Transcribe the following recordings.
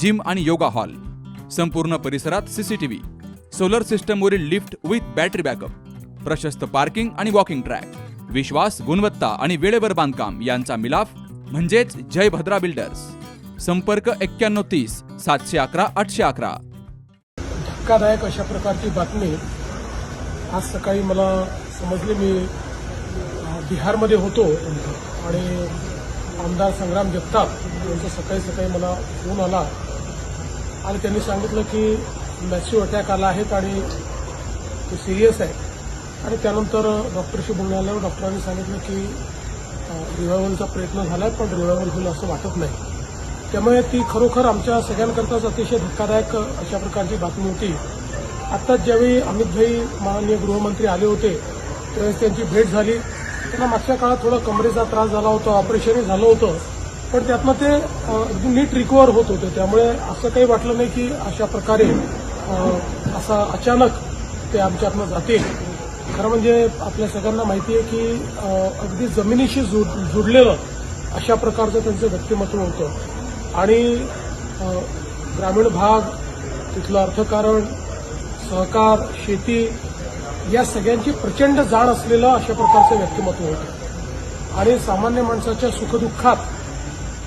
Gym आणि yoga hall. संपूर्ण परिसरात सीसीटीव्ही सोलर सिस्टमवरील लिफ्ट विथ बॅटरी बॅकअप. प्रशस्त पार्किंग आणि वॉकिंग ट्रॅक. विश्वास गुणवत्ता आणि वेळेवर बांधकाम यांचा मिलाफ म्हणजेच जय भद्रा बिल्डर्स. संपर्क एक्क्याण्णव तीस सातशे अकरा आठशे अकरा. धक्कादायक अशा प्रकारची बातमी आज सकाळी मला समजली मी बिहारमध्ये होतो. आणि आमदार संग्राम जगताप यांचा सकाळी सकाळी मला फोन आला. आणि त्यांनी सांगितलं की मॅसिव अटॅक आला आहे आणि ते सिरियस आहे. आणि त्यानंतर डॉक्टरशी बोलून आल्यावर डॉक्टरांनी सांगितलं की रिव्हायवलचा प्रयत्न झाला आहे पण रिव्हायवल होईल असं वाटत नाही. त्यामुळे ती खरोखर आमच्या सगळ्यांकरताच अतिशय धक्कादायक अशा प्रकारची बातमी होती. आत्ताच ज्यावेळी अमितभाई माननीय गृहमंत्री आले होते त्यावेळेस त्यांची भेट झाली. त्यांना मागच्या काळात थोडा कमरेचा त्रास झाला होता ऑपरेशनही झालं होतं. पण त्यातनं ते अगदी नीट रिकवर होत होते. त्यामुळे असं काही वाटलं नाही की अशा प्रकारे असा अचानक ते आमच्यातनं जातील. खरं म्हणजे आपल्या सगळ्यांना माहिती आहे की अगदी जमिनीशी जुड जुडलेलं अशा प्रकारचं त्यांचं व्यक्तिमत्व होतं. आणि ग्रामीण भाग तिथलं अर्थकारण सहकार शेती या सगळ्यांची प्रचंड जाण असलेलं अशा प्रकारचं व्यक्तिमत्व होतं. आणि सामान्य माणसाच्या सुखदुःखात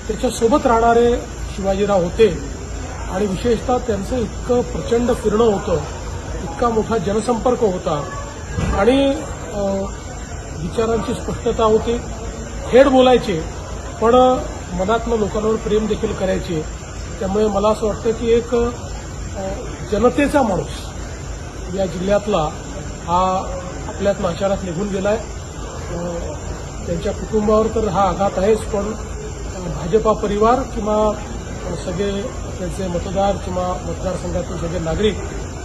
त्याच्यासोबत राहणारे शिवाजीराव होते. आणि विशेषतः त्यांचं इतकं प्रचंड फिरणं होतं इतका मोठा जनसंपर्क होता. आणि विचारांची स्पष्टता होती. थेट बोलायचे पण मनातनं लोकांवर प्रेम देखील करायचे. त्यामुळे मला असं वाटतं की एक जनतेचा माणूस या जिल्ह्यातला हा आपल्यात माशारात निघून गेला आहे त्यांच्या कुटुंबावर तर हा आघात आहेच पण भाजपा परिवार किंवा सगळे त्यांचे मतदार किंवा मतदारसंघातील सगळे नागरिक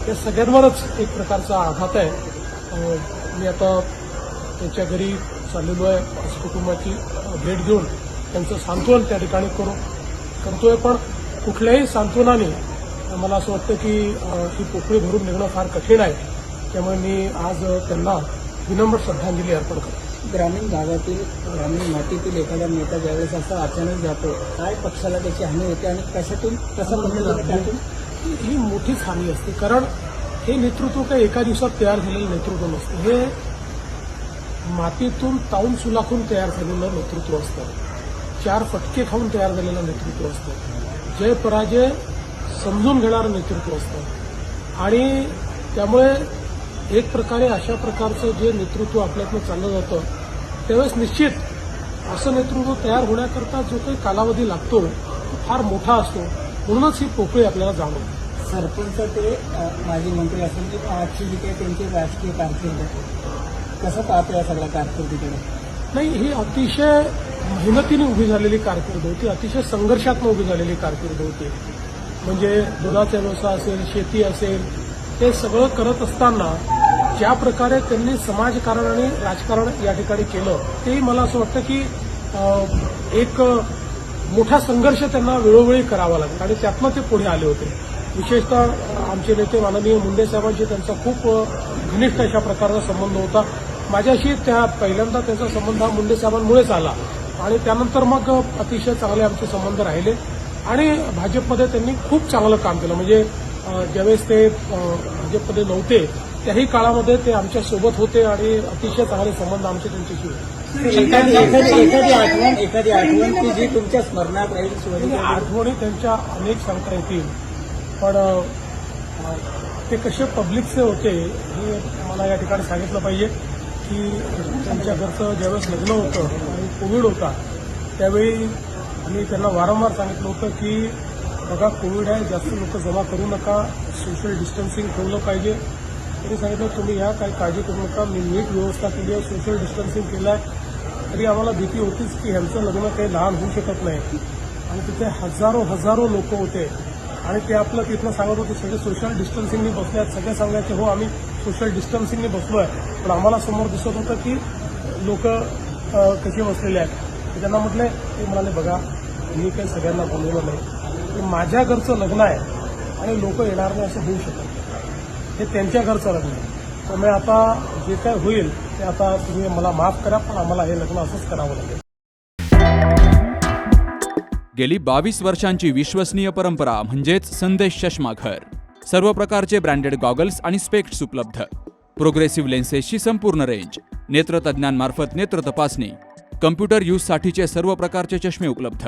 या सगळ्यांवरच एक प्रकारचा आघात आहे. मी आता त्यांच्या घरी चाललेलो आहे आज कुटुंबाची भेट घेऊन त्यांचं सांत्वन त्या ठिकाणी करू करतोय पण कुठल्याही सांत्वनाने मला असं वाटतं की ही पोकळी भरून निघणं फार कठीण आहे. त्यामुळे मी आज त्यांना विनम्र श्रद्धांजली अर्पण करतो. ग्रामीण भागातील ग्रामीण मातीतील एखादा नेता ज्यावेळेस असा अचानक जातो काय पक्षाला त्याची हानी होते आणि कशातून कसा पद्धतीने त्यातून? ही मोठीच हानी असते. कारण हे नेतृत्व काही एका दिवसात तयार झालेलं नेतृत्व नसतं. हे मातीतून ताऊन सुलाखून तयार झालेलं नेतृत्व असतं. चार फटके खाऊन तयार झालेलं नेतृत्व असतं. जय पराजय समजून घेणारं नेतृत्व असतं. आणि त्यामुळे एक प्रकारे अशा प्रकारचं जे नेतृत्व आपल्यातनं चाललं जातं त्यावेळेस निश्चित असं नेतृत्व तयार होण्याकरता जो काही कालावधी लागतो तो फार मोठा असतो. म्हणूनच ही पोकळी आपल्याला जाणवते. सरपंच ते माजी मंत्री असेल की आजची जी काही त्यांची राजकीय कारकीर्द कसं पाहतो या सगळ्या कारकिर्दीकडे? नाही ही अतिशय मेहनतीने उभी झालेली कारकीर्द होती अतिशय संघर्षातनं उभी झालेली कारकीर्द होती. म्हणजे दुधाचा व्यवसाय असेल शेती असेल ते सगळं करत असताना ज्या प्रकारे त्यांनी समाजकारण आणि राजकारण या ठिकाणी केलं तेही मला असं वाटतं की एक मोठा संघर्ष त्यांना वेळोवेळी करावा लागेल आणि त्यातनं ते पुढे आले होते. विशेषतः आमचे नेते माननीय मुंडे साहेबांशी त्यांचा खूप घनिष्ठ अशा प्रकारचा संबंध होता. माझ्याशी त्या पहिल्यांदा त्यांचा संबंध हा मुंडे साहेबांमुळेच आला आणि त्यानंतर मग अतिशय चांगले आमचे संबंध राहिले आणि भाजपमध्ये त्यांनी खूप चांगलं काम केलं. म्हणजे ज्यावेळेस ते भाजपमध्ये नव्हते त्याही काळामध्ये ते आमच्यासोबत होते आणि अतिशय चांगले संबंध आमचे त्यांच्याशी होते. एखादी आठवण की जी तुमच्या स्मरणात राहील शिवाजी आणि आठवणी त्यांच्या अनेक सांगता येतील. पण ते कसे पब्लिकचे होते हे मला या ठिकाणी सांगितलं पाहिजे की त्यांच्या घरचं ज्यावेळेस लग्न होतं आणि कोविड होता त्यावेळी आम्ही त्यांना वारंवार सांगितलं होतं की बघा कोविड आहे जास्त लोक जमा करू नका सोशल डिस्टन्सिंग ठेवलं पाहिजे. तरी सांगितलं तुम्ही ह्या काही काळजी करू नका मी नीट व्यवस्था केली आहे सोशल डिस्टन्सिंग केलं आहे तरी आम्हाला भीती होतीच की ह्यांचं लग्न काही लहान होऊ शकत नाही. आणि तिथे हजारो हजारो लोक होते. आणि ते आपलं तिथनं सांगत होते सगळे सोशल डिस्टन्सिंगनी बसले आहेत. सगळे सांगायचे हो आम्ही सोशल डिस्टन्सिंगनी बसलो आहे. पण आम्हाला समोर दिसत होतं की लोक कसे बसलेले आहेत. त्यांना म्हटले ते म्हणाले बघा मी काही सगळ्यांना बोलवलं नाही. की माझ्या घरचं लग्न आहे आणि लोक येणार नाही असं होऊ शकत हे त्यांच्या घरचं लग्न आहे. त्यामुळे आता जे काय होईल ते आता तुम्ही मला माफ करा पण आम्हाला हे लग्न असंच करावं लागेल. गेली बावीस वर्षांची विश्वसनीय परंपरा म्हणजेच संदेश चष्माघर सर्व प्रकारचे ब्रँडेड गॉगल्स आणि स्पेक्ट्स उपलब्ध. प्रोग्रेसिव्ह लेन्सेसची संपूर्ण रेंज. नेत्रतज्ञांमार्फत नेत्र तपासणी. कम्प्युटर यूजसाठीचे सर्व प्रकारचे चष्मे उपलब्ध.